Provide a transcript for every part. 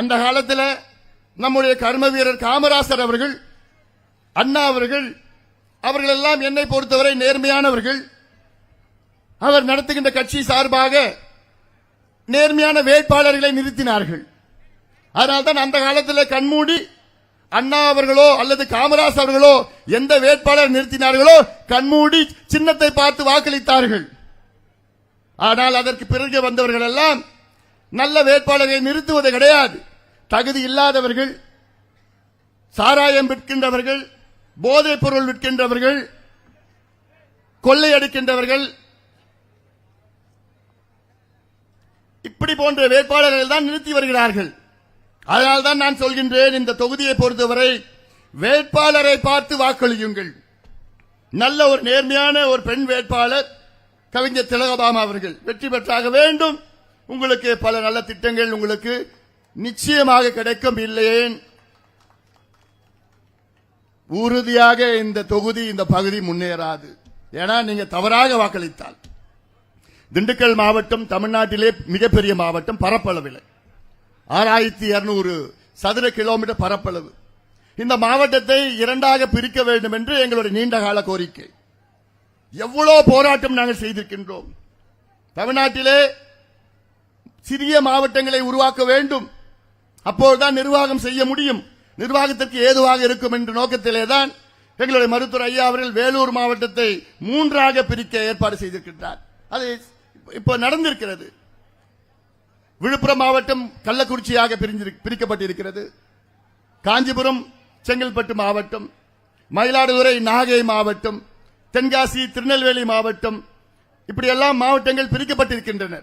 அந்த காலத்தில் நம்முடைய கர்ம வீரர் காமராசர் அவர்கள் அண்ணா அவர்கள் அவர்கள் எல்லாம் என்னை பொறுத்தவரை நேர்மையானவர்கள். அவர் நடத்துகின்ற கட்சி சார்பாக நேர்மையான வேட்பாளர்களை நிறுத்தினார்கள். அதனால்தான் அந்த காலத்தில் கண்மூடி அண்ணா அவர்களோ அல்லது காமராஜ் அவர்களோ எந்த வேட்பாளர் நிறுத்தினார்களோ கண்மூடி சின்னத்தை பார்த்து வாக்களித்தார்கள். ஆனால் அதற்கு பிறகு வந்தவர்கள் எல்லாம் நல்ல வேட்பாளரை நிறுத்துவது கிடையாது. தகுதி இல்லாதவர்கள் சாராயம் விற்கின்றவர்கள் போதைப் பொருள் விற்கின்றவர்கள் கொள்ளையடிக்கின்றவர்கள் இப்படி போன்ற வேட்பாளர்கள் தான் நிறுத்தி வருகிறார்கள். அதனால்தான் நான் சொல்கின்றேன் இந்த தொகுதியை பொறுத்தவரை வேட்பாளரை பார்த்து வாக்களியுங்கள். நல்ல ஒரு நேர்மையான ஒரு பெண் வேட்பாளர் கவிஞர் திலகபாமா அவர்கள் வெற்றி பெற்றாக வேண்டும். உங்களுக்கு பல நல்ல திட்டங்கள் உங்களுக்கு நிச்சயமாக கிடைக்கும் இல்லையேன்? உறுதியாக இந்த தொகுதி இந்த பகுதி முன்னேறாது. ஏன்னா நீங்க தவறாக வாக்களித்தால். திண்டுக்கல் மாவட்டம் தமிழ்நாட்டிலே மிகப்பெரிய மாவட்டம் பரப்பளவில். ஆறாயிரத்தி இருநூறு சதுர கிலோமீட்டர் பரப்பளவு. இந்த மாவட்டத்தை இரண்டாக பிரிக்க வேண்டும் என்று எங்களுடைய நீண்ட கால கோரிக்கை. எவ்வளவு போராட்டம் நாங்கள் செய்திருக்கின்றோம். தமிழ்நாட்டிலே சிறிய மாவட்டங்களை உருவாக்க வேண்டும். அப்போதுதான் நிர்வாகம் செய்ய முடியும். நிர்வாகத்திற்கு ஏதுவாக இருக்கும் என்ற நோக்கத்திலே தான் எங்களுடைய மருத்துவர் ஐயா அவர்கள் வேலூர் மாவட்டத்தை மூன்றாக பிரிக்க ஏற்பாடு செய்திருக்கின்றார். அது இப்போ நடந்திருக்கிறது. விழுப்புரம் மாவட்டம் கள்ளக்குறிச்சியாக பிரிக்கப்பட்டிருக்கிறது. காஞ்சிபுரம் செங்கல்பட்டு மாவட்டம் மயிலாடுதுறை நாகை மாவட்டம் தென்காசி திருநெல்வேலி மாவட்டம் இப்படியெல்லாம் மாவட்டங்கள் பிரிக்கப்பட்டிருக்கின்றன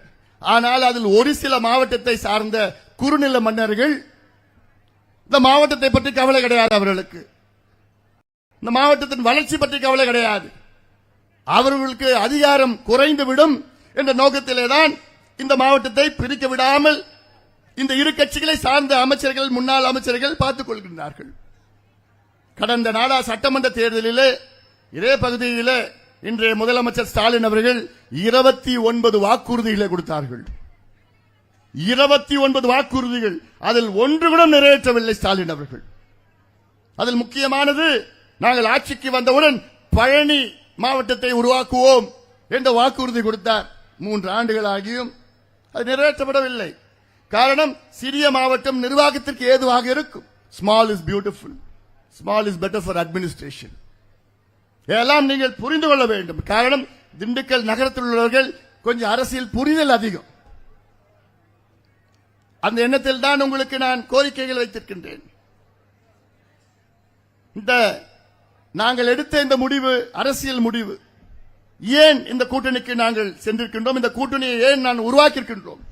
ஆனால் அதில் ஒரு சில மாவட்டத்தை சார்ந்த குறுநில மன்னர்கள் இந்த மாவட்டத்தை பற்றி கவலை கிடையாது அவர்களுக்கு. இந்த மாவட்டத்தின் வளர்ச்சி பற்றி கவலை கிடையாது. அவர்களுக்கு அதிகாரம் குறைந்துவிடும் என்ற நோக்கத்திலே தான் இந்த மாவட்டத்தை பிரிக்க விடாமல் இந்த இரு கட்சிகளை சார்ந்த அமைச்சர்கள் முன்னாள் அமைச்சர்கள் பார்த்துக் கொள்கின்றார்கள். கடந்த நாடா சட்டமன்ற தேர்தலிலே இதே பகுதியிலே இன்றைய முதலமைச்சர் ஸ்டாலின் அவர்கள் இருபத்தி ஒன்பது வாக்குறுதிகளை கொடுத்தார்கள். இருபத்தி ஒன்பது வாக்குறுதிகள் அதில் ஒன்று கூட நிறைவேற்றவில்லை ஸ்டாலின் அவர்கள். அதில் முக்கியமானது நாங்கள் ஆட்சிக்கு வந்தவுடன் பழனி மாவட்டத்தை உருவாக்குவோம் என்ற வாக்குறுதி கொடுத்தார். மூன்று ஆண்டுகள் ஆகியும் அது நிறைவேற்றப்படவில்லை. காரணம் சிறிய மாவட்டம் நிர்வாகத்திற்கு ஏதுவாக இருக்கும். Small is beautiful small is better for administration இதெல்லாம் நீங்கள் புரிந்து கொள்ள வேண்டும். காரணம் திண்டுக்கல் நகரத்தில் உள்ளவர்கள் கொஞ்சம் அரசியல் புரிதல் அதிகம். அந்த எண்ணத்தில் தான் உங்களுக்கு நான் கோரிக்கைகள் வைத்திருக்கின்றேன். இந்த நாங்கள் எடுத்த இந்த முடிவு அரசியல் முடிவு. ஏன் இந்த கூட்டணிக்கு நாங்கள் சென்றிருக்கின்றோம்? இந்த கூட்டணியை ஏன் நான் உருவாக்கியிருக்கின்றோம்?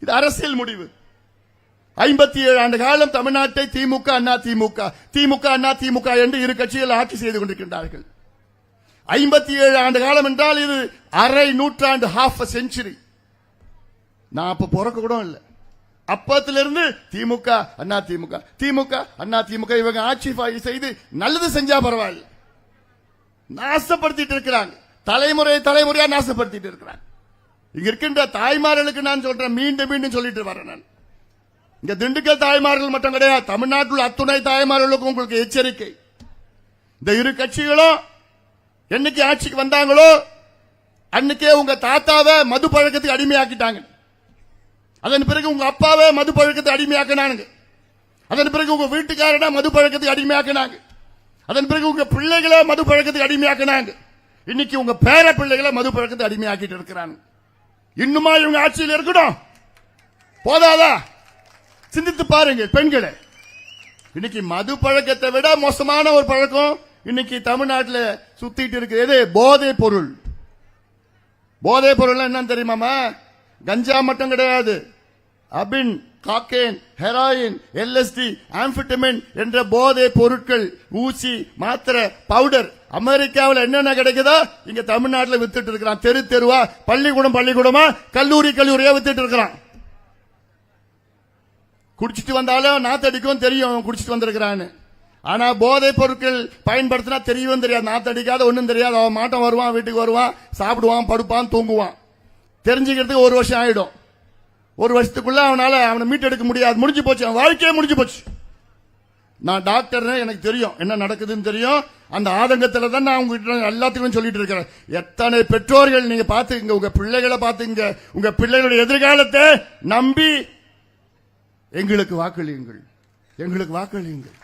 இது அரசியல் முடிவு. ஐம்பத்தி ஏழு ஆண்டு காலம் தமிழ்நாட்டை திமுக அண்ணா திமுக திமுக அண்ணா திமுக என்று இரு கட்சிகள் ஆட்சி செய்து கொண்டிருக்கின்றார்கள். ஐம்பத்தி ஏழு ஆண்டு காலம் என்றால் இது அரை நூற்றாண்டு ஹாஃப் செஞ்சுரி நான் அப்ப பிறக்க கூட இல்லை. அப்பத்திலிருந்து திமுக அண்ணா திமுக திமுக அண்ணா திமுக இவங்க ஆட்சி செய்து நல்லது செஞ்சா பரவாயில்ல. நாசப்படுத்திட்டு இருக்கிறாங்க. தலைமுறை தலைமுறையா நாசப்படுத்திட்டு இருக்கிறாங்க. இங்க இருக்கின்ற தாய்மார்களுக்கு நான் சொல்றேன் மீண்டும் மீண்டும் சொல்லிட்டு வரேன் நான். இங்க திண்டுக்கல் தாய்மார்கள் மட்டும் கிடையாது தமிழ்நாட்டில் அத்துணை தாய்மார்களுக்கும் உங்களுக்கு எச்சரிக்கை. இந்த இரு கட்சிகளும் என்னைக்கு ஆட்சிக்கு வந்தாங்களோ அன்னைக்கே உங்க தாத்தாவை மது பழக்கத்துக்கு அடிமையாக்கிட்டாங்க. அதன் பிறகு உங்க அப்பாவை மது பழக்கத்தை அடிமையாக்கினானுங்க. அதன் பிறகு உங்க வீட்டுக்காரனா மது பழக்கத்துக்கு அடிமையாக்கினாங்க. அதன் பிறகு உங்க பிள்ளைகளை மது பழக்கத்துக்கு அடிமையாக்கினாங்க. இன்னைக்கு உங்க பேர பிள்ளைகளை மது பழக்கத்தை அடிமையாக்கிட்டு இருக்கிறாங்க. இன்னுமா இவங்க ஆட்சியில் இருக்கணும்? போதாதா? சிந்தித்து பாருங்க பெண்களை. இன்னைக்கு மது பழக்கத்தை விட மோசமான ஒரு பழக்கம் இன்னைக்கு தமிழ்நாட்டில் சுத்திட்டு இருக்கிறது போதை பொருள். போதை பொருள் என்னன்னு தெரியுமாமா கஞ்சா மட்டும் கிடையாது. அபின் காக்கேன் ஹெராயின் எல்எஸ்டி ஆம்பிட்டமின் என்ற போதை பொருட்கள் ஊசி மாத்திரை பவுடர். அமெரிக்காவில் என்னென்ன கிடைக்குதோ இங்க தமிழ்நாட்டில் வித்துட்டு இருக்கிறான். தெரு தெருவா பள்ளிக்கூடம் பள்ளிக்கூடமா கல்லூரி கல்லூரியா வித்துட்டு இருக்கிறான். குடிச்சிட்டு வந்தாலும் நாத்தடிக்கும் தெரியும் அவன் குடிச்சிட்டு வந்திருக்கிறான்னு. ஆனா போதைப் பொருட்கள் பயன்படுத்தினா தெரியவும் தெரியாது. நாத்தடிக்காத ஒன்றும் தெரியாது. அவன் மாட்டம் வருவான் வீட்டுக்கு வருவான் சாப்பிடுவான் படுப்பான் தூங்குவான். தெரிஞ்சுக்கிறதுக்கு ஒரு வருஷம் ஆயிடும். ஒரு வருஷத்துக்குள்ள அவனால அவனை மீட்டெடுக்க முடியாது. முடிஞ்சு போச்சு. அவன் வாழ்க்கையே முடிஞ்சு போச்சு. நான் டாக்டர் எனக்கு தெரியும். என்ன நடக்குதுன்னு தெரியும். அந்த ஆதங்கத்துல தான் நான் உங்ககிட்ட எல்லாத்துக்கும் சொல்லிட்டு இருக்கிறேன். எத்தனை பெற்றோர்கள் நீங்க பாத்துங்க உங்க பிள்ளைகளை பாத்துங்க உங்க பிள்ளைகளுடைய எதிர்காலத்தை நம்பி எங்களுக்கு வாக்களியுங்கள். எங்களுக்கு வாக்களியுங்கள்.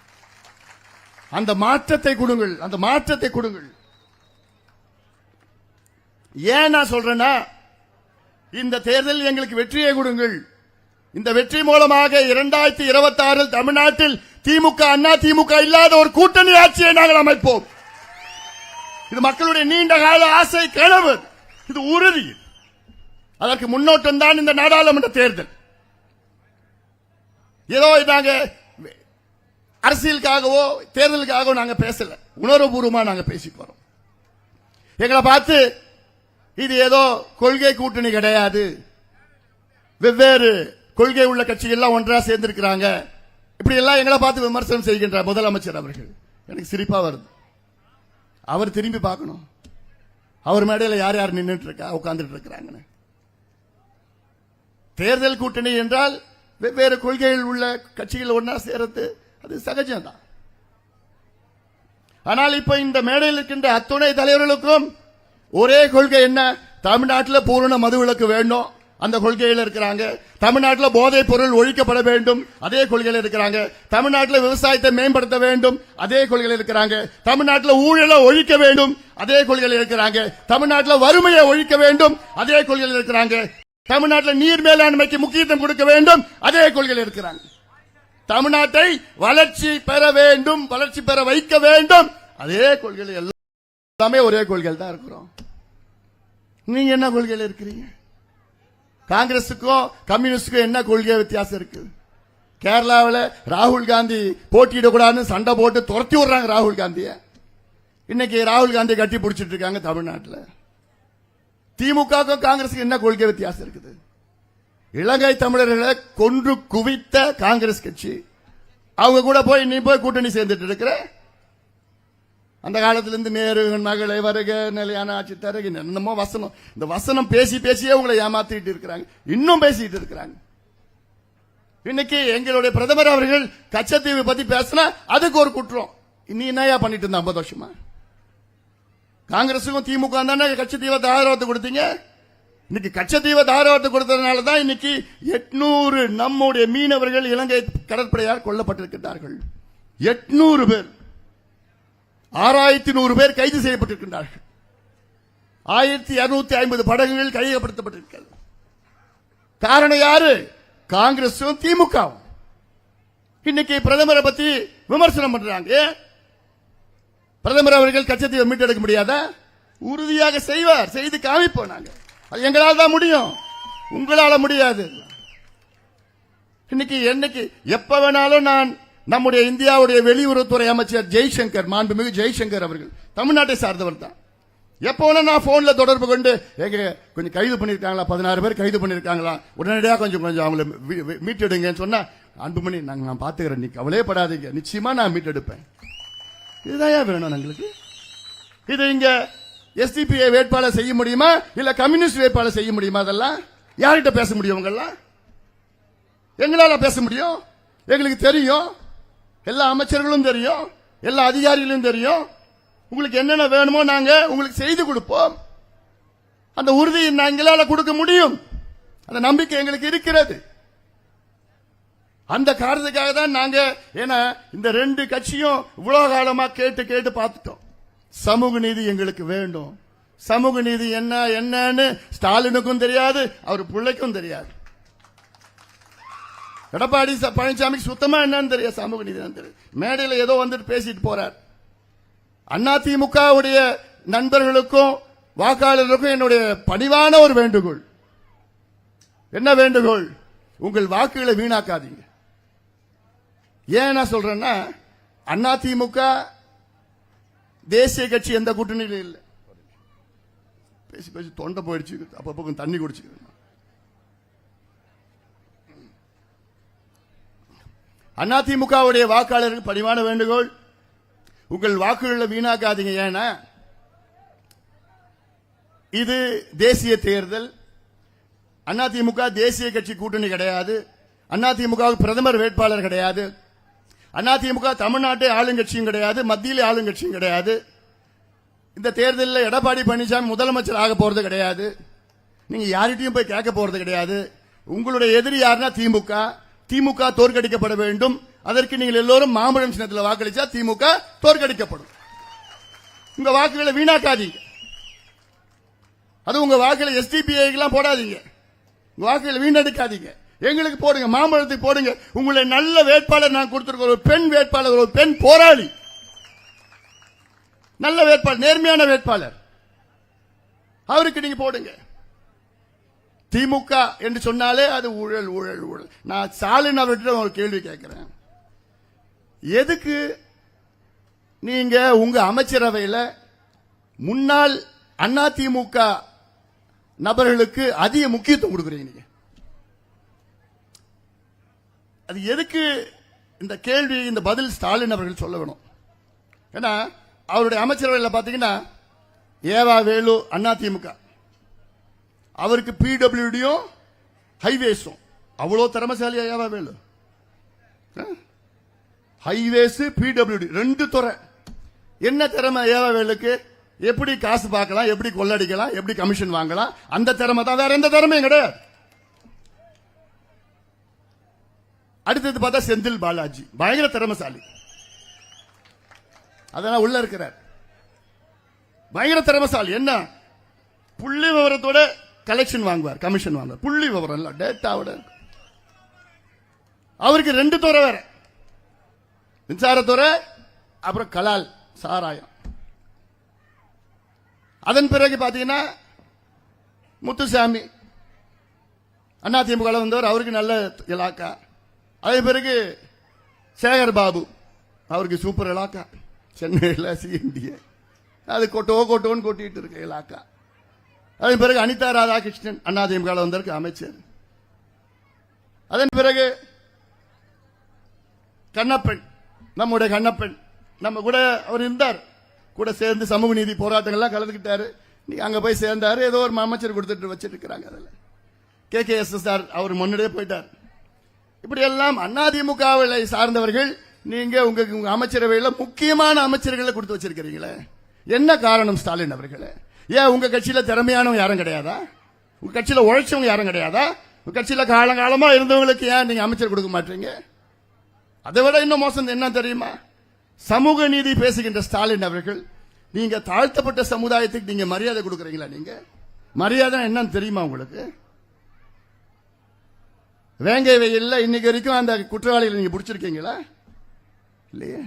அந்த மாற்றத்தை கொடுங்கள். அந்த மாற்றத்தை கொடுங்கள். ஏன் நான் சொல்றேன்னா இந்த தேர்தலில் எங்களுக்கு வெற்றியை கொடுங்கள். இந்த வெற்றி மூலமாக இரண்டாயிரத்தி இருபத்தி ஆறில் தமிழ்நாட்டில் திமுக அண்ணா திமுக இல்லாத ஒரு கூட்டணி ஆட்சியை நாங்கள் அமைப்போம். இது மக்களுடைய நீண்ட கால ஆசை கனவு. இது உறுதி. அதற்கு முன்னோட்டம் தான் இந்த நாடாளுமன்ற தேர்தல். ஏதோ நாங்க அரசியலுக்காகவோ தேர்தலுக்காகவோ நாங்க பேசல. உணர்வுபூர்வமா நாங்க பேசி போறோம் எங்களை பார்த்து இது ஏதோ கொள்கை கூட்டணி கிடையாது. வெவ்வேறு கொள்கை உள்ள கட்சிகள்லாம் ஒன்றா சேர்ந்திருக்கிறாங்க. இப்படி எல்லாம் எங்களை பார்த்து விமர்சனம் செய்கின்ற முதலமைச்சர் அவர்கள். எனக்கு சிரிப்பா வருது. அவர் திரும்பி பார்க்கணும். அவர் மேடையில் யார் யார் நின்றுட்டு இருக்கா உட்கார்ந்துட்டு இருக்கிறாங்கன்னு. தேர்தல் கூட்டணி என்றால் வெவ்வேறு கொள்கைகள் உள்ள கட்சிகள் ஒன்றா சேரத்து அது சகஜம்தான். ஆனால் இப்ப இந்த மேடையில் இருக்கின்ற அத்துணை தலைவர்களுக்கும் ஒரே கொள்கை என்ன? தமிழ்நாட்டில் பூரண மதுவிலக்கு வேண்டும். அந்த கொள்கையில் இருக்கிறாங்க. தமிழ்நாட்டில் போதைப் பொருள் ஒழிக்கப்பட வேண்டும். அதே கொள்கையில் இருக்கிறாங்க. தமிழ்நாட்டில் விவசாயத்தை மேம்படுத்த வேண்டும். அதே கொள்கையில் இருக்கிறாங்க. தமிழ்நாட்டில் ஊழலை ஒழிக்க வேண்டும். அதே கொள்கையில் இருக்கிறாங்க. தமிழ்நாட்டில் வறுமையை ஒழிக்க வேண்டும். அதே கொள்கையில் இருக்கிறாங்க. தமிழ்நாட்டில் நீர் மேலாண்மைக்கு முக்கியத்துவம் கொடுக்க வேண்டும். அதே கொள்கையில் இருக்கிறாங்க. தமிழ்நாட்டை வளர்ச்சி பெற வேண்டும் வளர்ச்சி பெற வைக்க வேண்டும். அதே கொள்கையில் எல்லாமே ஒரே கொள்கையில் தான் இருக்கிறோம். நீங்க என்ன கொள்கையில் இருக்கிறீங்க? காங்கிரஸுக்கும் கம்யூனிஸ்டுக்கும் என்ன கொள்கை வித்தியாசம் இருக்கு? கேரளாவில் ராகுல் காந்தி போட்டியிடக்கூடாதுன்னு சண்டை போட்டு துரத்தி விடுறாங்க ராகுல் காந்தியை. இன்னைக்கு ராகுல் காந்தி கட்டி பிடிச்சிட்டு இருக்காங்க தமிழ்நாட்டில். திமுகவுக்கும் காங்கிரஸுக்கு என்ன கொள்கை வித்தியாசம் இருக்குது? இலங்கை தமிழர்களை கொன்று குவித்த காங்கிரஸ் கட்சி. அவங்க கூட போய் நீ போய் கூட்டணி சேர்ந்துட்டு இருக்கிற? அந்த காலத்திலிருந்து நேரு மகளை வருக நிலையான ஆட்சி தருக என்னமோ வசனம். இந்த வசனம் பேசி பேசியே உங்களை ஏமாத்திட்டு இருக்கிறாங்க. இன்னும் பேசிட்டு இருக்கிறாங்க. இன்னைக்கு எங்களுடைய பிரதமர் அவர்கள் கச்சத்தீவு பத்தி பேசினா அதுக்கு ஒரு குற்றம். நீ என்னையா பண்ணிட்டு இருந்த ஐம்பது வருஷமா? காங்கிரசுக்கும் திமுக தானே கச்சத்தீவை தாராளத்தை கொடுத்தீங்க? இன்னைக்கு கச்சத்தீவை தாராளத்தை கொடுத்ததுனால தான் இன்னைக்கு எட்நூறு நம்முடைய மீனவர்கள் இலங்கை கடற்படையால் கொல்லப்பட்டிருக்கிறார்கள் எட்நூறு பேர். ஆறாயிரத்தி நூறு பேர் கைது செய்யப்பட்டிருக்கின்றார்கள். ஆயிரத்தி இருநூத்தி ஐம்பது படகுகள் கையகப்படுத்தப்பட்டிருக்கிறது. காரணம் யாரு? காங்கிரசும் திமுகவும். இன்னைக்கு பிரதமரை பத்தி விமர்சனம் பண்றாங்க. பிரதமர் அவர்கள் கச்சத்தீவை மீட்டெடுக்க முடியாதா? உறுதியாக செய்வார். செய்து காமிப்போம் நாங்க. அது எங்களால் தான் முடியும். உங்களால முடியாது. இன்னைக்கு என்னைக்கு எப்ப வேணாலும் நான் நம்முடைய இந்தியாவுடைய வெளியுறவுத்துறை அமைச்சர் ஜெய்சங்கர் மாண்புமிகு ஜெய்சங்கர் அவர்கள் தமிழ்நாட்டை சார்ந்தவர் தான். எப்போ வேணா நான் போன்ல தொடர்பு கொண்டு எங்க கொஞ்சம் கைது பண்ணிருக்காங்களா? பதினாறு பேர் கைது பண்ணிருக்காங்களா? உடனடியாக கொஞ்சம் கொஞ்சம் அவங்கள மீட்டெடுங்கன்னு சொன்னா அன்புமணி நாங்க நான் பாத்துக்கிறேன் நீ கவலையே படாதீங்க. நிச்சயமா நான் மீட்டெடுப்பேன். இதுதான் வேணும் எங்களுக்கு? இது இங்க எஸ்டிபிஐ வேட்பாளர் செய்ய முடியுமா? இல்ல கம்யூனிஸ்ட் வேட்பாளர் செய்ய முடியுமா அதெல்லாம்? யார்கிட்ட பேச முடியும் உங்கெல்லாம் எங்களால பேச முடியும்? எங்களுக்கு தெரியும். எல்லா அமைச்சர்களும் தெரியும். எல்லா அதிகாரிகளும் தெரியும். உங்களுக்கு என்னென்ன வேணுமோ நாங்க உங்களுக்கு செய்து கொடுப்போம். அந்த உறுதியை எங்களால கொடுக்க முடியும். அந்த நம்பிக்கை எங்களுக்கு இருக்கிறது. அந்த காரணத்துக்காக தான் நாங்க ஏன்னா இந்த ரெண்டு கட்சியும் இவ்வளவு காலமா கேட்டு கேட்டு பார்த்துட்டோம். சமூக நீதி எங்களுக்கு வேண்டும். சமூக நீதி என்ன என்னன்னு ஸ்டாலினுக்கும் தெரியாது அவர் பிள்ளைக்கும் தெரியாது. எடப்பாடி பழனிசாமிக்கு சுத்தமா என்னன்னு தெரியாது சமூக நீதி தெரியாது. மேடையில் ஏதோ வந்துட்டு பேசிட்டு போறார். அண்ணா திமுகவுடைய நண்பர்களுக்கும் வாக்காளர்களுக்கும் என்னுடைய பணிவான ஒரு வேண்டுகோள். என்ன வேண்டுகோள்? உங்கள் வாக்குகளை வீணாக்காதீங்க. ஏன் நான் சொல்றேன்னா அண்ணா திமுக தேசிய கட்சி எந்த கூட்டணியிலும் இல்லை. பேசி பேசி தொண்டை போயிடுச்சு. அப்பப்போ கொஞ்சம் தண்ணி குடிச்சுக்கிறேன் அதிமுகவுடைய வாக்காளருக்கு பணிவான வேண்டுகோள். உங்கள் வாக்குகளை வீணாக்காதீங்க. ஏன்னா இது தேசிய தேர்தல். அதிமுக தேசிய கட்சி கூட்டணி கிடையாது. அதிமுக பிரதமர் வேட்பாளர் கிடையாது. அதிமுக தமிழ்நாட்டை ஆளுங்கட்சியும் கிடையாது மத்தியில் ஆளுங்கட்சியும் கிடையாது. இந்த தேர்தலில் எடப்பாடி பழனிசாமி முதலமைச்சர் ஆக போறது கிடையாது. நீங்க யார்கிட்டையும் போய் கேட்க போறது கிடையாது. உங்களுடைய எதிரி யாருன்னா திமுக. திமுக தோற்கடிக்கப்பட வேண்டும். அதற்கு நீங்கள் எல்லோரும் மாம்பழம் சின்னத்தில் வாக்களிச்சா திமுக தோற்கடிக்கப்படும். உங்க வாக்குகளை வீணாக்காதீங்க. அது உங்க வாக்குகளை எஸ்டிபிஐக்கெல்லாம் போடாதீங்க. உங்க வாக்குகளை வீணடிக்காதீங்க. எங்களுக்கு போடுங்க மாம்பழத்துக்கு போடுங்க. உங்களை நல்ல வேட்பாளர் நான் கொடுத்திருக்கோம் ஒரு பெண் வேட்பாளர் ஒரு பெண் போராளி. நல்ல வேட்பாளர் நேர்மையான வேட்பாளர். அவருக்கு நீங்க போடுங்க. திமுக என்று சொன்னாலே அது ஊழல் ஊழல் ஊழல். நான் ஸ்டாலின் அவர்கிட்ட ஒரு கேள்வி கேட்கிறேன். எதுக்கு நீங்க உங்க அமைச்சரவையில் முன்னாள் அதிமுக நபர்களுக்கு அதிக முக்கியத்துவம் கொடுக்குறீங்க நீங்க? அது எதுக்கு இந்த கேள்வி இந்த பதில் ஸ்டாலின் அவர்கள் சொல்ல வேணும் ஏன்னா அவருடைய அமைச்சரவையில் பார்த்தீங்கன்னா ஏவா வேலு அண்ணா திமுக அவருக்கு பிடபிள்யூடியும் ஹைவேஸும் அவ்வளோ திறமசாலியா ஏவா வேலு? ஹைவேஸ் பிடபிள்யூடி ரெண்டு துறை. என்ன திறமை ஏவா வேலுக்கு? எப்படி காசு பார்க்கலாம் எப்படி கொள்ளடிக்கலாம் எப்படி கமிஷன் வாங்கலாம் அந்த திறமை தான். வேற எந்த திறமையும் கிடையாது. அடுத்தது பார்த்தா செந்தில் பாலாஜி. பயங்கர திறமசாலி. அதெல்லாம் உள்ள இருக்கிறார். பயங்கர திறமசாலி. என்ன? புள்ளி விவரத்தோட கலெக்ஷன் வாங்குவார் கமிஷன் வாங்குவார். புள்ளி விவரம் இல்ல டேட்டாவோட அவருக்கு ரெண்டு துறை வேற. மின்சாரத்துறை அப்புறம் கலால் சாராயம். அதன் பிறகு பாத்தீங்கன்னா முத்துசாமி. அதிமுக ல வந்தவர் அவருக்கு நல்ல இலாக்கா. அதே பிறகு சேகர் பாபு அவருக்கு சூப்பர் இலாக்கா. சென்னையில் சிஎன்டிஏ அது கொட்டோ கொட்டோன்னு கொட்டிட்டு இருக்கு இலாக்கா. அதன் பிறகு அனிதா ராதாகிருஷ்ணன் அதிமுக ல வந்திருக்கு அமைச்சர். அதன் பிறகு கண்ணப்பன் நம்முடைய கண்ணப்பன். நம்ம கூட அவர் இருந்தார். கூட சேர்ந்து சமூக நீதி போராட்டங்கள்லாம் கலந்துக்கிட்டாரு. நீங்க அங்க போய் சேர்ந்தாரு. ஏதோ ஒரு அமைச்சர் கொடுத்துட்டு வச்சிட்டு இருக்கிறாங்க அதில். K K S S R அவர் முன்னாடியே போயிட்டார். இப்படி எல்லாம் அதிமுகவை சார்ந்தவர்கள் நீங்க உங்க அமைச்சரவையில் முக்கியமான அமைச்சர்களை கொடுத்து வச்சிருக்கிறீங்களே. என்ன காரணம் ஸ்டாலின் அவர்களே? ஏன் உங்க கட்சியில திறமையானவங்க யாரும் கிடையாதா? உங்க கட்சியில உழைச்சவங்க யாரும் கிடையாதா? உங்க கட்சியில காலங்காலமா இருந்தவங்களுக்கு ஏன் நீங்க அமைச்சர் கொடுக்க மாட்டீங்க? அதை விட இன்னும் மோசம் என்ன தெரியுமா? சமூக நீதி பேசுகின்ற ஸ்டாலின் அவர்கள் நீங்க தாழ்த்தப்பட்ட சமுதாயத்துக்கு நீங்க மரியாதை கொடுக்குறீங்களா நீங்க? மரியாதை என்னன்னு தெரியுமா உங்களுக்கு? வேங்கை வெயில்ல இன்னைக்கு வரைக்கும் அந்த குற்றவாளிகளை நீங்க பிடிச்சிருக்கீங்களா? இல்லையே.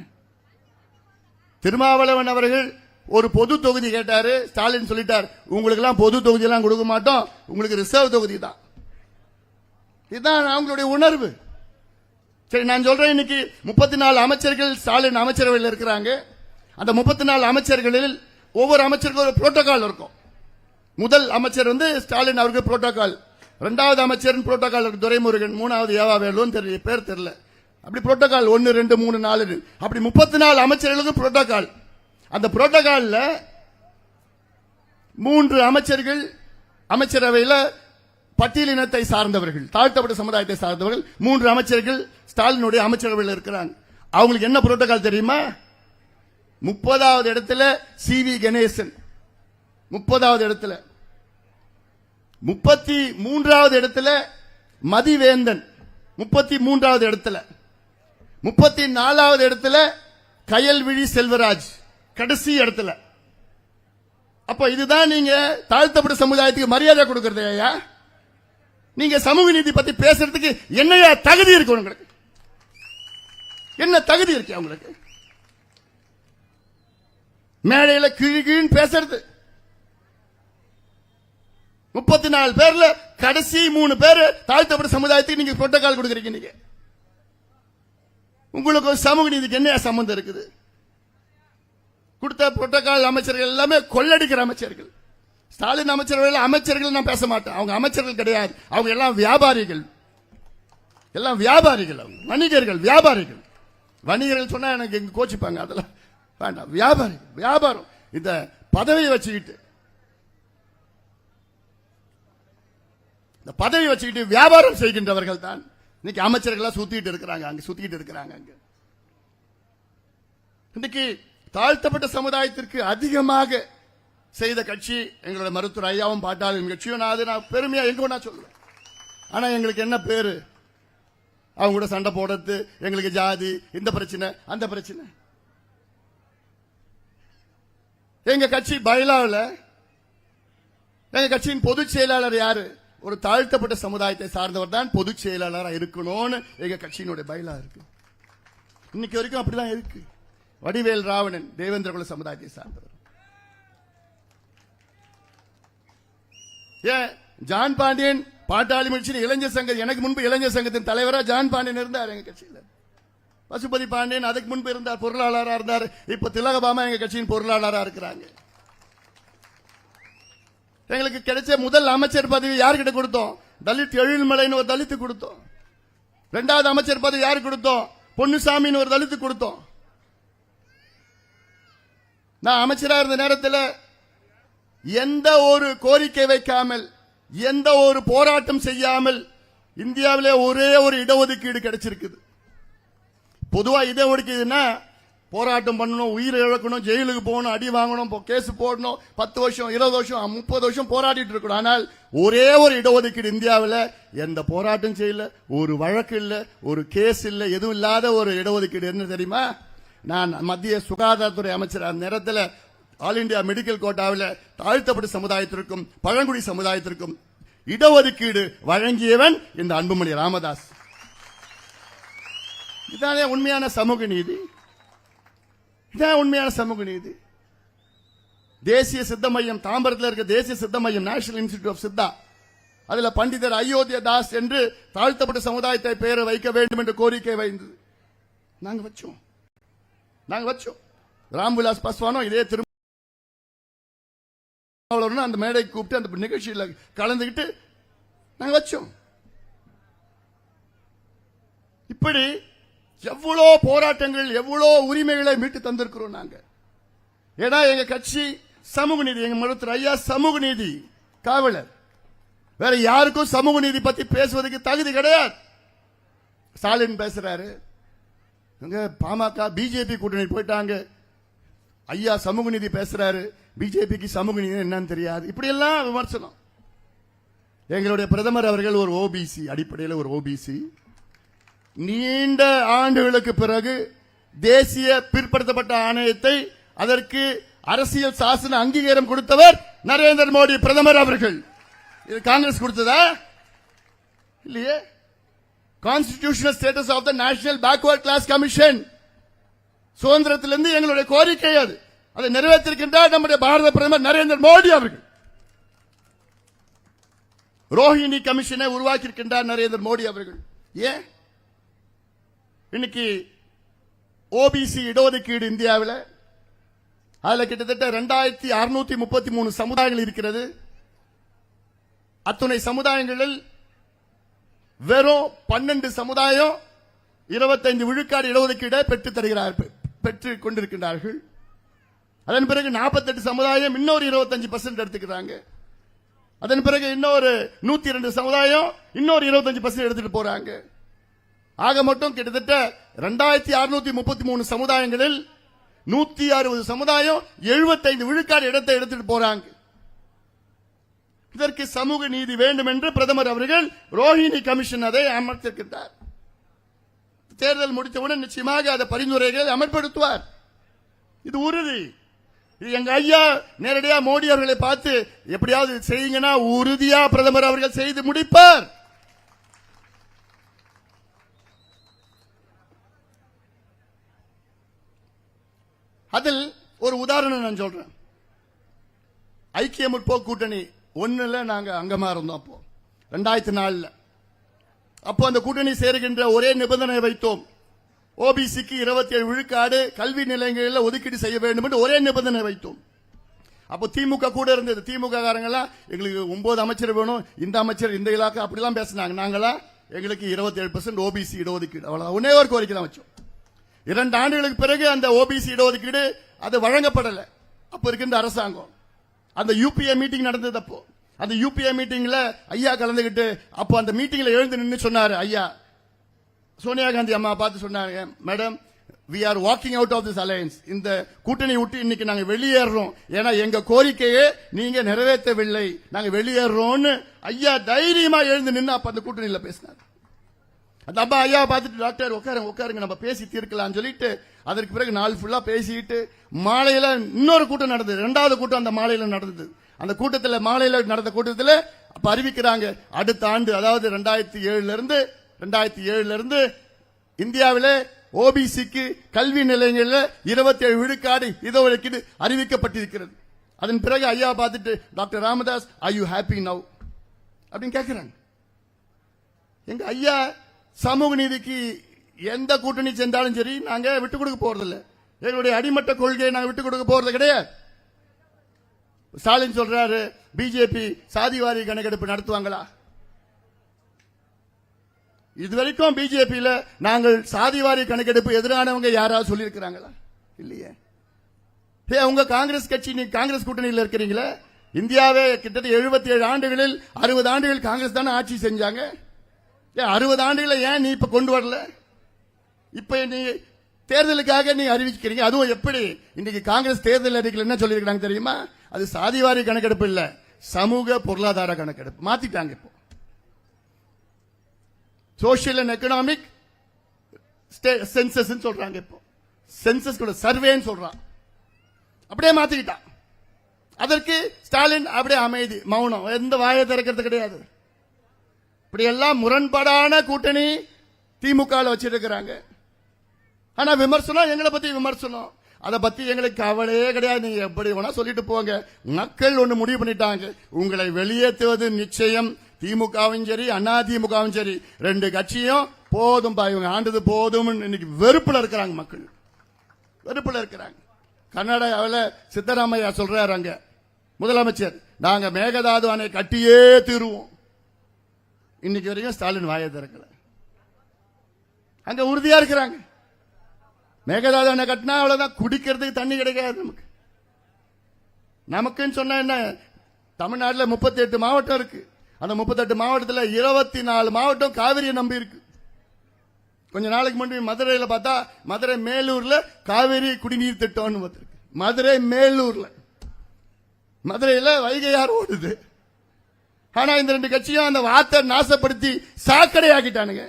திருமாவளவன் அவர்கள் ஒரு பொது தொகுதி கேட்டாரு ஸ்டாலின் சொல்லிட்டார் உங்களுக்கு எல்லாம் பொது தொகுதி எல்லாம் கொடுக்க மாட்டோம் உங்களுக்கு ரிசர்வ் தொகுதி தான். இதுதான் அவங்களுடைய உணர்வு. சரி நான் சொல்றேன் இன்னைக்கு முப்பத்தி நாலு அமைச்சர்கள் ஸ்டாலின் அமைச்சரவையில் இருக்கிறாங்க. அந்த முப்பத்தி நாலு அமைச்சர்களில் ஒவ்வொரு அமைச்சருக்கும் ஒரு புரோட்டோகால் இருக்கும். முதல் அமைச்சர் வந்து ஸ்டாலின் அவருக்கு புரோட்டோகால் ரெண்டாவது அமைச்சர் புரோட்டோகால் துரைமுருகன் மூணாவது ஏவா வேலுன்னு தெரிய பேர் தெரியல. அப்படி புரோட்டோகால் ஒன்று ரெண்டு மூணு நாலு அப்படி முப்பத்தி நாலு அமைச்சர்களுக்கு புரோட்டோகால் அந்த புரோட்டோகாலில் மூன்று அமைச்சர்கள் அமைச்சரவையில் பட்டியலினத்தை சார்ந்தவர்கள் தாழ்த்தப்பட்ட சமுதாயத்தை சார்ந்தவர்கள் மூன்று அமைச்சர்கள் ஸ்டாலினுடைய அமைச்சரவையில் இருக்கிறாங்க. அவங்களுக்கு என்ன புரோட்டோகால் தெரியுமா? முப்பதாவது இடத்துல சி வி கணேசன். முப்பதாவது இடத்துல. முப்பத்தி மூன்றாவது இடத்துல மதிவேந்தன். முப்பத்தி மூன்றாவது இடத்துல. முப்பத்தி நாலாவது இடத்துல கயல்விழி செல்வராஜ். கடைசி இடத்துல. அப்ப இதுதான் நீங்க தாழ்த்தப்பட்ட சமுதாயத்துக்கு மரியாதை கொடுக்கறது ஐயா. நீங்க சமூக நீதி பத்தி பேசுறதுக்கு என்னையா தகுதி இருக்கு உங்களுக்கு? என்ன தகுதி இருக்கு உங்களுக்கு மேடையில கிழி கிழின்னு பேசுறது. முப்பத்தி நாலு பேர்ல கடைசி மூணு பேர் தாழ்த்தப்பட்ட சமுதாயத்துக்கு நீங்க புரோட்டோகால் கொடுக்குறீங்க நீங்க உங்களுக்கு ஒரு சமூக நீதிக்கு என்ன சம்பந்தம் இருக்குது? கொடுத்த புரோட்டோகால் அமைச்சர்கள் எல்லாமே கொள்ளடிக்கிற அமைச்சர்கள். ஸ்டாலின் அமைச்சர்கள் அமைச்சர்கள் நான் பேச மாட்டேன். அவங்க அமைச்சர்கள் கிடையாது. அவங்க எல்லாம் வியாபாரிகள். எல்லாம் வியாபாரிகள் அவங்க. வணிகர்கள் வியாபாரிகள். வணிகர்கள் சொன்னா எனக்கு எங்க கோச்சிப்பாங்க அதெல்லாம் வேண்டாம். வியாபாரி வியாபாரம். இந்த பதவியை வச்சுக்கிட்டு இந்த பதவி வச்சுக்கிட்டு வியாபாரம் செய்கின்றவர்கள் தான். இன்னைக்கு அமைச்சர்களாக சுத்திட்டு இருக்கிறாங்க அங்க சுத்திட்டு இருக்கிறாங்க அங்க. இன்னைக்கு தாழ்த்தப்பட்ட சமுதாயத்திற்கு அதிகமாக செய்த கட்சி எங்களோட மருத்துவர் ஐயாவும் பாட்டாளி கட்சியும். நான் அது நான் பெருமையா எங்க நான் சொல்லுவேன் ஆனா எங்களுக்கு என்ன பேரு? அவங்க கூட சண்டை போடுறது எங்களுக்கு ஜாதி இந்த பிரச்சனை அந்த பிரச்சனை. எங்க கட்சி பைலாவில் எங்க கட்சியின் பொதுச் செயலாளர் யாரு? ஒரு தாழ்த்தப்பட்ட சமுதாயத்தை சார்ந்தவர் தான் பொதுச் செயலாளராக இருக்கணும்னு எங்க கட்சியினுடைய பயிலா இருக்கு. இன்னைக்கு வரைக்கும் அப்படிதான் இருக்கு. வடிவேல் ராவணன் தேவேந்திரகுல சமுதாயத்தை சார்ந்தவர். ஏன்? ஜான் பாண்டியன் பாட்டாளி முயற்சி இளைஞர் சங்க எனக்கு முன்பு இளைஞர் சங்கத்தின் தலைவரா ஜான் பாண்டியன் இருந்தார் எங்க கட்சியில. பசுபதி பாண்டியன் அதுக்கு முன்பு இருந்தார் பொருளாளராக இருந்தார். இப்ப திலகபாமா எங்க கட்சியின் பொருளாளராக இருக்கிறாங்க. எங்களுக்கு கிடைச்ச முதல் அமைச்சர் பதவி யாருக்கிட்ட கொடுத்தோம்? தலித் எழில்மலைன்னு ஒரு தலித்து கொடுத்தோம். ரெண்டாவது அமைச்சர் பதவி யாரு கொடுத்தோம்? பொன்னுசாமின்னு ஒரு தலித்து கொடுத்தோம். நான் அமைச்சரா இருந்த நேரத்தில் எந்த ஒரு கோரிக்கை வைக்காமல் எந்த ஒரு போராட்டம் செய்யாமல் இந்தியாவிலே ஒரே ஒரு இடஒதுக்கீடு கிடைச்சிருக்குது. பொதுவா இடஒதுக்கீடுன்னா போராட்டம் பண்ணணும் உயிரை இழக்கணும் ஜெயிலுக்கு போகணும் அடி வாங்கணும் கேஸ் போடணும் பத்து வருஷம் இருபது வருஷம் முப்பது வருஷம் போராடிட்டு இருக்கணும். ஆனால் ஒரே ஒரு இடஒதுக்கீடு இந்தியாவில் எந்த போராட்டம் செய்யல ஒரு வழக்கு இல்லை ஒரு கேஸ் இல்லை எதுவும் இல்லாத ஒரு இடஒதுக்கீடு. என்ன தெரியுமா? நான் மத்திய சுகாதாரத்துறை அமைச்சர் அந்த நேரத்தில் ஆல் இந்தியா மெடிக்கல் கோட்டாவில் தாழ்த்தப்பட்ட சமுதாயத்திற்கும் பழங்குடி சமுதாயத்திற்கும் இடஒதுக்கீடு வழங்கியவன் இந்த அன்புமணி ராமதாஸ். இதானே உண்மையான சமூக நீதி. இதான் உண்மையான சமூக நீதி தேசிய சித்த மையம் தாம்பரத்தில் இருக்க தேசிய சித்த மையம் நேஷனல் இன்ஸ்டிடியூட் ஆஃப் சித்தா அதில் பண்டிதர் அயோத்திய தாஸ் என்று தாழ்த்தப்பட்ட சமுதாயத்தை பெயரை வைக்க வேண்டும் என்று கோரிக்கை வைந்தது நாங்க வச்சோம். நாங்க வச்சோம். ராம்விலாஸ் பாஸ்வானும் இதே திரும்ப அந்த மேடைக்கு கூப்பிட்டு அந்த நிகழ்ச்சியில் கலந்துக்கிட்டு நாங்க வச்சோம். இப்படி எவ்வளோ போராட்டங்கள் எவ்வளோ உரிமைகளை மீட்டு தந்திருக்கிறோம் நாங்க. ஏன்னா எங்க கட்சி சமூக நீதி எங்க மருத்துவர் ஐயா சமூக நீதி காவலர். வேற யாருக்கும் சமூக நீதி பத்தி பேசுவதற்கு தகுதி கிடையாது. ஸ்டாலின் பேசுறாரு. பாமக பிஜேபி கூட்டணி போயிட்டாங்க. ஐயா சமூக நீதி பேசுறாரு. பிஜேபிக்கு சமூக நீதி என்னன்னு தெரியாது. இப்படி எல்லாம் விமர்சனம். எங்களுடைய பிரதமர் அவர்கள் ஒரு ஓபிசி அடிப்படையில் ஒரு ஓபிசி. நீண்ட ஆண்டுகளுக்கு பிறகு தேசிய பிற்படுத்தப்பட்ட ஆணையத்தை அதற்கு அரசியல் சாசன அங்கீகாரம் கொடுத்தவர் நரேந்திர மோடி பிரதமர் அவர்கள். இது காங்கிரஸ் கொடுத்ததா? இல்லையே? Constitutional status of the national backward class commission சுதந்திரத்திலிருந்து எங்களுடைய கோரிக்கை அது. அதை நிறைவேற்றிருக்கின்றார் நம்முடைய பாரத பிரதமர் நரேந்திர மோடி அவர்கள். ரோஹிணி கமிஷனை உருவாக்கியிருக்கின்றார் நரேந்திர மோடி அவர்கள். ஏன்? இன்னைக்கு ஓபிசி இடஒதுக்கீடு இந்தியாவில் அதில் கிட்டத்தட்ட ரெண்டாயிரத்தி அறுநூத்தி முப்பத்தி மூணு சமுதாயங்கள் இருக்கிறது. அத்துணை சமுதாயங்களில் வெறும் பன்னெண்டு சமுதாயம் இருபத்தைந்து விழுக்காடு இடஒதுக்கீடை பெற்று தருகிறார் பெற்று கொண்டிருக்கின்றார்கள். அதன் பிறகு நாற்பத்தெட்டு சமுதாயம் இன்னொரு இருபத்தஞ்சு பர்சன்ட் எடுத்துக்கிறாங்க. அதன் பிறகு இன்னொரு நூத்தி இரண்டு சமுதாயம் இன்னொரு இருபத்தஞ்சு பர்சன்ட் எடுத்துட்டு போறாங்க. ஆக மட்டும் கிட்டத்தட்ட ரெண்டாயிரத்தி அறுநூத்தி முப்பத்தி மூணு சமுதாயங்களில் நூத்தி அறுபது சமுதாயம் எழுபத்தைந்து விழுக்காடு இடத்தை எடுத்துட்டு போறாங்க. இதற்கு சமூக நீதி வேண்டும் என்று பிரதமர் அவர்கள் ரோஹிணி கமிஷன் அதை அமர்த்திருக்கின்றார். தேர்தல் முடித்தவுடன் நிச்சயமாக அதை பரிந்துரைகளை அமல்படுத்துவார். இது உறுதி. இது எங்க ஐயா நேரடியாக மோடி அவர்களை பார்த்து எப்படியாவது செய்யுங்கன்னா உறுதியா பிரதமர் அவர்கள் செய்து முடிப்பார். அதில் ஒரு உதாரணம் நான் சொல்றேன். ஐக்கிய முற்போக்கு கூட்டணி ஒன்னுல நாங்க அங்கமா இருந்தோம் அப்போ. ரெண்டாயிரத்தி நாலுல. அப்போ அந்த கூட்டணி சேருகின்ற ஒரே நிபந்தனை வைத்தோம். ஓபிசிக்கு இருபத்தி ஏழு விழுக்காடு கல்வி நிலையங்களில் ஒதுக்கீடு செய்ய வேண்டும் என்று ஒரே நிபந்தனை வைத்தோம். அப்போ திமுக கூட இருந்தது. திமுக காரங்களாம் எங்களுக்கு ஒன்பது அமைச்சர் வேணும் இந்த அமைச்சர் இந்த இலாக்கா அப்படிலாம் பேசினாங்க. நாங்களா எங்களுக்கு இருபத்தி ஏழு பர்சன்ட் ஓபிசி இடஒதுக்கீடு. அவ்வளவு. ஒன்னே ஒரு கோரிக்கை தான் வச்சோம். இரண்டு ஆண்டுகளுக்கு பிறகு அந்த ஓபிசி இடஒதுக்கீடு அது வழங்கப்படல. அப்ப இருக்கின்ற அரசாங்கம். அந்த யூபிஏ மீட்டிங் நடந்தது அப்போ. அந்த யூபிஏ மீட்டிங்ல ஐயா கலந்துகிட்டு அப்போ அந்த மீட்டிங்ல எழுந்து நின்று சொன்னாரு ஐயா. சோனியா காந்தி அம்மா பார்த்து சொன்னாங்க madam we are walking out of this alliance இந்த கூட்டணி விட்டு இன்னைக்கு நாங்க வெளியேறோம் ஏன்னா எங்க கோரிக்கையை நீங்க நிறைவேற்றவில்லை. நாங்க வெளியேறோம்னு ஐயா தைரியமா எழுந்து நின்று அப்ப அந்த கூட்டணியில பேசினார். அந்த அம்மா ஐயா பார்த்துட்டு டாக்டர் உட்காருங்க உட்காருங்க நம்ம பேசி தீர்க்கலாம்னு சொல்லிட்டு அதற்கு பிறகு நாள் ஃபுல்லா பேசிட்டு மாலையில இன்னொரு கூட்டம் நடந்தது. ரெண்டாவது கூட்டம் அந்த மாலையில நடந்தது. அந்த கூட்டத்தில் மாலையில நடந்த கூட்டத்தில் அப்போ அறிவிக்கிறாங்க அடுத்த ஆண்டு அதாவது ரெண்டாயிரத்தி ஏழுல இருந்து ரெண்டாயிரத்தி ஏழுல இருந்து இந்தியாவிலே ஓபிசிக்கு கல்வி நிலையங்களில் இருபத்தி ஏழு விழுக்காடு இதோ அறிவிக்கப்பட்டிருக்கிறது. அதன் பிறகு ஐயா பார்த்துட்டு doctor Ramadoss I you happy now அப்படின்னு கேட்கிறாங்க எங்க ஐயா சமூக நீதிக்கு எந்த கூட்டணி சென்றாலும் சரி நாங்க விட்டு கொடுக்க போறதில்ல. எங்களுடைய அடிமட்ட கொள்கையை நாங்க விட்டு கொடுக்க போறது கிடையாது. ஸ்டாலின் சொல்றாரு பிஜேபி சாதிவாரி கணக்கெடுப்பு நடத்துவாங்களா? இதுவரைக்கும் பிஜேபியில நாங்கள் சாதிவாரி கணக்கெடுப்பு எதிரானவங்க யாராவது சொல்லியிருக்கிறாங்களா? இல்லையே. ஏ உங்க காங்கிரஸ் கட்சி நீ காங்கிரஸ் கூட்டணியில் இருக்கிறீங்களே? இந்தியாவே கிட்டத்தட்ட 77 ஏழு ஆண்டுகளில் அறுபது ஆண்டுகள் காங்கிரஸ் தானே ஆட்சி செஞ்சாங்க? அறுபது ஆண்டுகளை ஏன் நீ இப்ப கொண்டு வரல? இப்ப நீ தேர்தலுக்காக நீ அறிவிக்கிறீங்க. அதுவும் எப்படி? இன்னைக்கு காங்கிரஸ் தேர்தல் அறிக்கையில் என்ன சொல்லியிருக்காங்க தெரியுமா? அது சாதிவாரி கணக்கெடுப்பு இல்ல. சமூக பொருளாதார கணக்கெடுப்பு. மாத்திட்டாங்க இப்போ. சோசியல் அண்ட் எக்கனாமிக் சென்சஸ் சொல்றாங்க இப்போ. சென்சஸ் கூட சர்வேன்னு சொல்றான். அப்படியே மாத்திக்கிட்டான். அதற்கு ஸ்டாலின் அப்படியே அமைதி மௌனம். எந்த வாயை திறக்கிறது கிடையாது. இப்படியெல்லாம் முரண்பாடான கூட்டணி திமுக வச்சிருக்கிறாங்க. ஆனா விமர்சனம் எங்களை பத்தி விமர்சனம். அதை பத்தி எங்களுக்கு கவலையே கிடையாது. நீங்க எப்படி வேணா சொல்லிட்டு போங்க. மக்கள் ஒன்று முடிவு பண்ணிட்டாங்க. உங்களை வெளியேற்றுவது நிச்சயம். திமுகவும் சரி அண்ணா திமுகவும் சரி. ரெண்டு கட்சியும் போதும் பா இவங்க ஆண்டது போதும் இன்னைக்கு வெறுப்புல இருக்கிறாங்க மக்கள். வெறுப்புல இருக்கிறாங்க. கர்நாடகாவில் சித்தராமையா சொல்றாரு அங்க. முதலமைச்சர் நாங்க மேகதாது அணை கட்டியே தீருவோம். இன்னைக்கு வரைக்கும் ஸ்டாலின் வாயை திறக்கல. அங்க உறுதியா இருக்கிறாங்க. மேகதாது அணை கட்டினா அவ்வளவுதான் குடிக்கிறதுக்கு தண்ணி கிடைக்காது நமக்கு. நமக்குன்னு சொன்னா என்ன? தமிழ்நாட்டில் முப்பத்தி எட்டு மாவட்டம் இருக்கு. அந்த முப்பத்தெட்டு மாவட்டத்தில் இருபத்தி நாலு மாவட்டம் காவிரியை நம்பி இருக்கு. கொஞ்ச நாளைக்கு முன்னாடி மதுரையில் பார்த்தா மதுரை மேலூர்ல காவிரி குடிநீர் திட்டம்னு பார்த்துருக்கு மதுரை மேலூர்ல. வைகை வைகையார் ஓடுது. ஆனா இந்த ரெண்டு கட்சியும் அந்த வார்த்தை நாசப்படுத்தி சாக்கடை ஆக்கிட்டானுங்க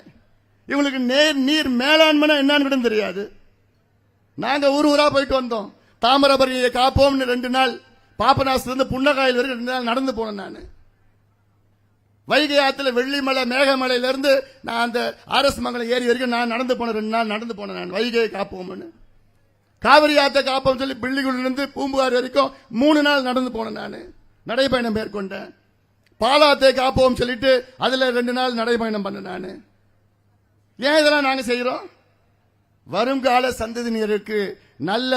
இவங்களுக்கு நேர் நீர் மேலாண்மைனா என்னன்னு கூட தெரியாது. நாங்க ஊர் ஊரா போயிட்டு வந்தோம். தாமிரபரணியை காப்போம்னு ரெண்டு நாள் பாபநாசத்துல இருந்து புன்னகாயில் வரைக்கும் ரெண்டு நாள் நடந்து போனேன் நான். வைகை ஆத்துல வெள்ளிமலை மேகமலையிலேருந்து நான் அந்த ஆர்எஸ் மங்கலம் ஏரி வரைக்கும் நான் நடந்து போனேன் ரெண்டு நாள் நடந்து போனேன் நான். வைகையை காப்போம்னு. காவிரி ஆத்த காப்போம் சொல்லி பிள்ளிகுடிலிருந்து பூம்புகார் வரைக்கும் மூணு நாள் நடந்து போனேன் நான். நடைபயணம் மேற்கொண்டேன். பாலாத்தை காப்போம் சொல்லிட்டு அதுல ரெண்டு நாள் நடைபயணம் பண்ணேன் நான். ஏன் இதெல்லாம் நாங்க செய்யறோம் வருங்கால சந்ததியினருக்கு நல்ல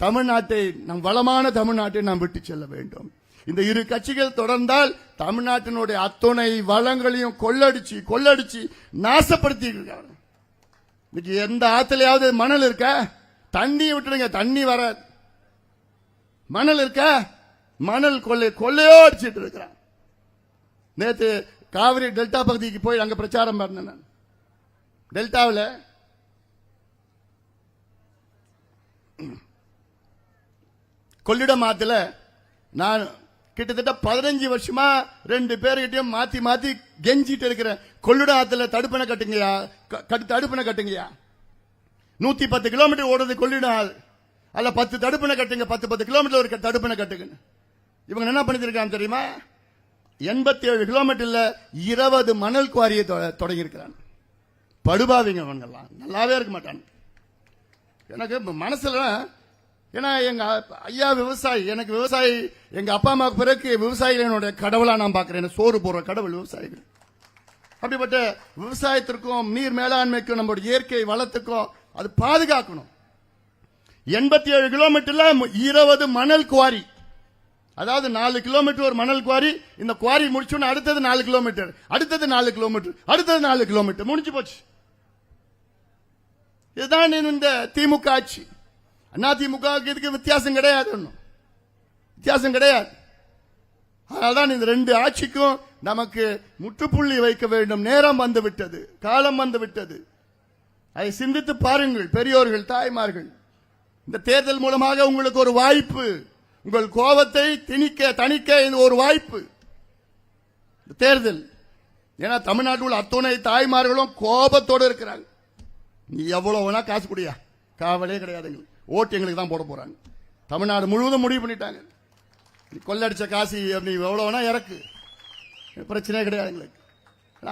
தமிழ்நாட்டை நம் வளமான தமிழ்நாட்டை நாம் விட்டு செல்ல வேண்டும். இந்த இரு கட்சிகள் தொடர்ந்தால் தமிழ்நாட்டினுடைய அத்துணை வளங்களையும் கொள்ளடிச்சு கொள்ளடிச்சு நாசப்படுத்தி இருக்காங்க இன்னைக்கு எந்த ஆத்துலயாவது மணல் இருக்கா? தண்ணி விட்டுடுங்க தண்ணி வர மணல் இருக்கா? மணல் கொள்ளை கொள்ளையோ அடிச்சிட்டு இருக்கிறான் நேற்று காவிரி டெல்டா பகுதிக்கு போய் அங்கே பிரச்சாரம் பண்ணேன் நான். டெல்டாவில் கொள்ளிடம் ஆத்துல நான் கிட்டத்தட்ட பதினஞ்சு வருஷமா ரெண்டு பேர்கிட்டயும் மாத்தி மாத்தி கெஞ்சிட்டு இருக்கிறேன். கொள்ளிடம் ஆத்துல தடுப்பணை கட்டுங்கயா கட்டு- தடுப்பணை கட்டுங்கயா நூத்தி பத்து கிலோமீட்டர் ஓடுறது கொள்ளிடம் ஆள். அதில் பத்து தடுப்பணை கட்டுங்க பத்து பத்து கிலோமீட்டர் ஒரு தடுப்பணை கட்டுங்க இவங்க என்ன பண்ணிருக்காங்க தெரியுமா? எண்பத்தி ஏழு கிலோமீட்டர்ல இருபது மணல் குவாரியை தொ- இருக்கிறான் படுபாவிங்க அவங்கெல்லாம் நல்லாவே இருக்க மாட்டாங்க. எனக்கு மனசுல ஏன்னா எங்க ஐயா விவசாயி எனக்கு விவசாயி எங்க அப்பா அம்மாவுக்கு பிறகு விவசாயிகளுடைய கடவுளா நான் பாக்குறேன். எனக்கு சோறு போடுற கடவுள் விவசாயிகள். அப்படிப்பட்ட விவசாயத்திற்கும் நீர் மேலாண்மைக்கும் நம்மளுடைய இயற்கை வளத்துக்கும் அது பாதுகாக்கணும். எண்பத்தி ஏழு கிலோமீட்டர்ல இருபது மணல் குவாரி அதாவது நாலு கிலோமீட்டர் ஒரு மணல் குவாரி இந்த குவாரி முடிச்சோன்னு அடுத்தது நாலு கிலோமீட்டர் அடுத்தது நாலு கிலோமீட்டர் அடுத்தது நாலு கிலோமீட்டர் முடிஞ்சு போச்சு. இதுதான் இந்த திமுக ஆட்சி. அண்ணா திமுக இதுக்கு வித்தியாசம் கிடையாது ஒன்றும் வித்தியாசம் கிடையாது. அதனால்தான் இந்த ரெண்டு ஆட்சிக்கும் நமக்கு முற்றுப்புள்ளி வைக்க வேண்டும். நேரம் வந்து விட்டது காலம் வந்து விட்டது அதை சிந்தித்து பாருங்கள் பெரியோர்கள் தாய்மார்கள். இந்த தேர்தல் மூலமாக உங்களுக்கு ஒரு வாய்ப்பு. உங்கள் கோபத்தை திணிக்க தணிக்க இது ஒரு வாய்ப்பு. தேர்தல். ஏன்னா தமிழ்நாட்டில் உள்ள அத்துணை தாய்மார்களும் கோபத்தோடு இருக்கிறாங்க. நீ எவ்வளோ வேணா காசு குடியா? காவலே கிடையாது எங்களுக்கு. ஓட்டு எங்களுக்கு தான் போட போறாங்க. தமிழ்நாடு முழுவதும் முடிவு பண்ணிட்டாங்க. நீ கொள்ளடிச்ச காசு நீ எவ்வளோ வேணா இறக்கு. பிரச்சனையே கிடையாது எங்களுக்கு.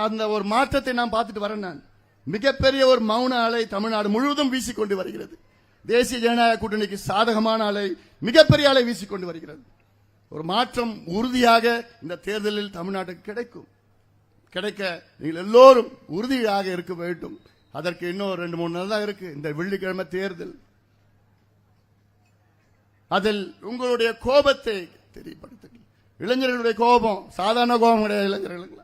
அந்த ஒரு மாற்றத்தை நான் பார்த்துட்டு வரேன் நான். மிகப்பெரிய ஒரு மௌன அலை தமிழ்நாடு முழுவதும் வீசிக்கொண்டு வருகிறது. தேசிய ஜனநாயக கூட்டணிக்கு சாதகமான அலை மிகப்பெரிய அலை வீசிக்கொண்டு வருகிறது. ஒரு மாற்றம் உறுதியாக இந்த தேர்தலில் தமிழ்நாட்டுக்கு கிடைக்கும். கிடைக்க நீங்கள் எல்லோரும் உறுதியாக இருக்க வேண்டும். அதற்கு இன்னும் ரெண்டு மூணு நாள் தான் இருக்கு. இந்த வெள்ளிக்கிழமை தேர்தல். அதில் உங்களுடைய கோபத்தை தெரியப்படுத்துங்கள். இளைஞர்களுடைய கோபம் சாதாரண கோபம் கிடையாது இளைஞர்களுக்கு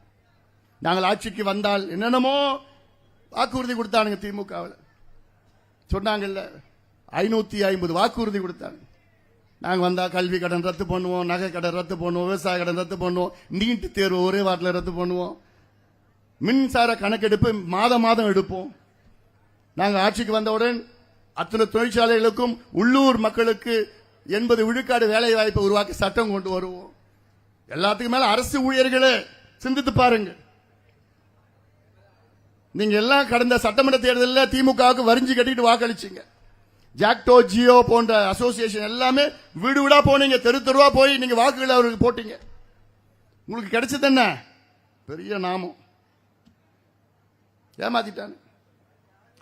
நாங்கள் ஆட்சிக்கு வந்தால் என்னென்னமோ வாக்குறுதி கொடுத்தானுங்க திமுகவில். சொன்னாங்கல்ல ஐநூத்தி ஐம்பது வாக்குறுதி கொடுத்தாங்க. நாங்க வந்தா கல்வி கடன் ரத்து பண்ணுவோம் நகை கடன் ரத்து பண்ணுவோம் விவசாய கடன் ரத்து பண்ணுவோம் நீட்டு தேர்வு ஒரே வாரத்தில் ரத்து பண்ணுவோம். மின்சார கணக்கெடுப்பு மாதம் மாதம் எடுப்போம். நாங்க ஆட்சிக்கு வந்தவுடன் அத்தனை தொழிற்சாலைகளுக்கும் உள்ளூர் மக்களுக்கு எண்பது விழுக்காடு வேலை வாய்ப்பை உருவாக்கி சட்டம் கொண்டு வருவோம். எல்லாத்துக்கும் மேல அரசு ஊழியர்களே சிந்தித்து பாருங்க. நீங்க எல்லாம் கடந்த சட்டமன்ற தேர்தலில் திமுகவுக்கு வரிஞ்சு கட்டிட்டு வாக்களிச்சீங்க. ஜாக்டோ ஜியோ போன்ற அசோசியேஷன் எல்லாமே வீடு வீடா போனீங்க. தெரு தெருவா போய் நீங்க வாக்குகளை அவருக்கு போட்டீங்க. உங்களுக்கு கிடைச்சது என்ன? பெரிய நாமம். ஏமாத்திட்டாங்க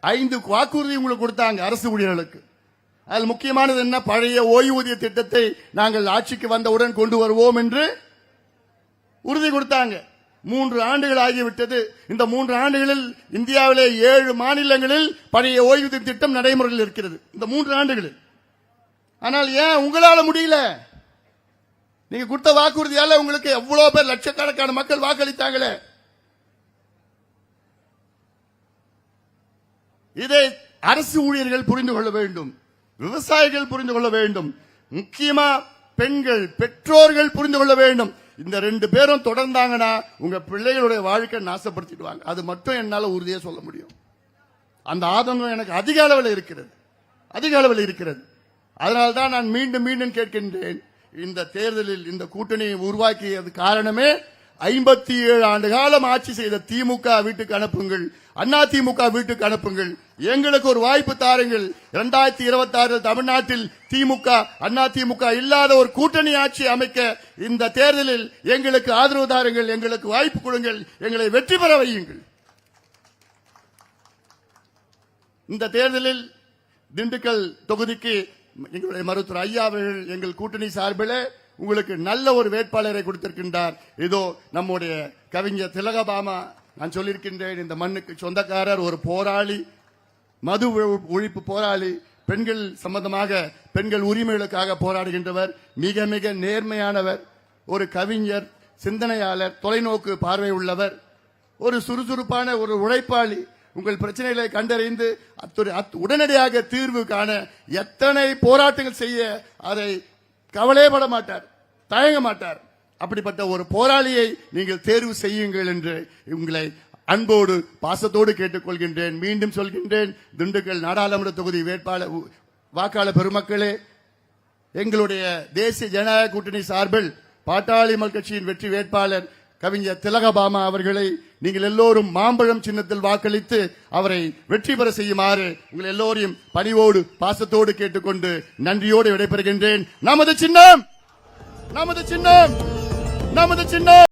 ஐந்து வாக்குறுதி உங்களுக்கு கொடுத்தாங்க அரசு ஊழியர்களுக்கு. அதில் முக்கியமானது என்ன? பழைய ஓய்வூதிய திட்டத்தை நாங்கள் ஆட்சிக்கு வந்தவுடன் கொண்டு வருவோம் என்று உறுதி கொடுத்தாங்க. மூன்று ஆண்டுகள் ஆகிவிட்டது இந்த மூன்று ஆண்டுகளில் இந்தியாவிலே ஏழு மாநிலங்களில் பழைய ஓய்வூதிய திட்டம் நடைமுறையில் இருக்கிறது. இந்த மூன்று ஆண்டுகளில். ஆனால் ஏன் உங்களால முடியல? நீங்க கொடுத்த வாக்குறுதியால உங்களுக்கு எவ்வளவு பேர் லட்சக்கணக்கான மக்கள் வாக்களித்தாங்களே? இதை அரசு ஊழியர்கள் புரிந்து கொள்ள வேண்டும். விவசாயிகள் புரிந்து கொள்ள வேண்டும். முக்கியமா பெண்கள் பெற்றோர்கள் புரிந்து கொள்ள வேண்டும். இந்த ரெண்டு பேரும் தொடர்ந்தாங்கன்னா உங்க பிள்ளைகளுடைய வாழ்க்கை நாசப்படுத்திடுவாங்க. அது மட்டும் என்னால் உறுதியாக சொல்ல முடியும். அந்த ஆதங்கம் எனக்கு அதிக அளவில் இருக்கிறது. அதிக அளவில் இருக்கிறது. அதனால்தான் நான் மீண்டும் மீண்டும் கேட்கின்றேன். இந்த தேர்தலில் இந்த கூட்டணியை உருவாக்கியது காரணமே ஐம்பத்தி ஏழு ஆண்டு காலம் ஆட்சி செய்த திமுக வீட்டுக்கு அனுப்புங்கள். அண்ணா திமுக வீட்டுக்கு அனுப்புங்கள். எங்களுக்கு ஒரு வாய்ப்பு தாருங்கள். இரண்டாயிரத்தி இருபத்தி ஆறில் தமிழ்நாட்டில் திமுக அண்ணா திமுக இல்லாத ஒரு கூட்டணி ஆட்சி அமைக்க இந்த தேர்தலில் எங்களுக்கு ஆதரவு தாருங்கள். எங்களுக்கு வாய்ப்பு கொடுங்கள். எங்களை வெற்றி பெற வையுங்கள். இந்த தேர்தலில் திண்டுக்கல் தொகுதிக்கு எங்களுடைய மருத்துவர் ஐயா அவர்கள் எங்கள் கூட்டணி சார்பில் உங்களுக்கு நல்ல ஒரு வேட்பாளரை கொடுத்திருக்கின்றார். இதோ நம்முடைய கவிஞர் திலகபாமா நான் சொல்லியிருக்கின்றேன் இந்த மண்ணுக்கு சொந்தக்காரர் ஒரு போராளி மது ஒழிப்பு போராளி பெண்கள் சம்பந்தமாக பெண்கள் உரிமைகளுக்காக போராடுகின்றவர் மிக மிக நேர்மையானவர் ஒரு கவிஞர் சிந்தனையாளர் தொலைநோக்கு பார்வை உள்ளவர் ஒரு சுறுசுறுப்பான ஒரு உழைப்பாளி. உங்கள் பிரச்சனைகளை கண்டறிந்து அத்- உடனடியாக தீர்வு காண எத்தனை போராட்டங்கள் செய்ய அதை கவலைப்பட மாட்டார் தயங்க மாட்டார். அப்படிப்பட்ட ஒரு போராளியை நீங்கள் தேர்வு செய்யுங்கள் என்று உங்களை அன்போடு பாசத்தோடு கேட்டுக்கொள்கின்றேன். மீண்டும் சொல்கின்றேன் திண்டுக்கல் நாடாளுமன்ற தொகுதி வேட்பாளர் வாக்காளர் பெருமக்களே எங்களுடைய தேசிய ஜனநாயக கூட்டணி சார்பில் பாட்டாளி கட்சியின் வெற்றி வேட்பாளர் கவிஞர் திலகபாமா அவர்களை நீங்கள் எல்லோரும் மாம்பழம் சின்னத்தில் வாக்களித்து அவரை வெற்றி பெற செய்யுமாறு உங்கள் எல்லோரையும் பணிவோடு பாசத்தோடு கேட்டுக்கொண்டு நன்றியோடு விடைபெறுகின்றேன். நமது சின்னம்! நமது சின்னம்! நமது சின்னம்!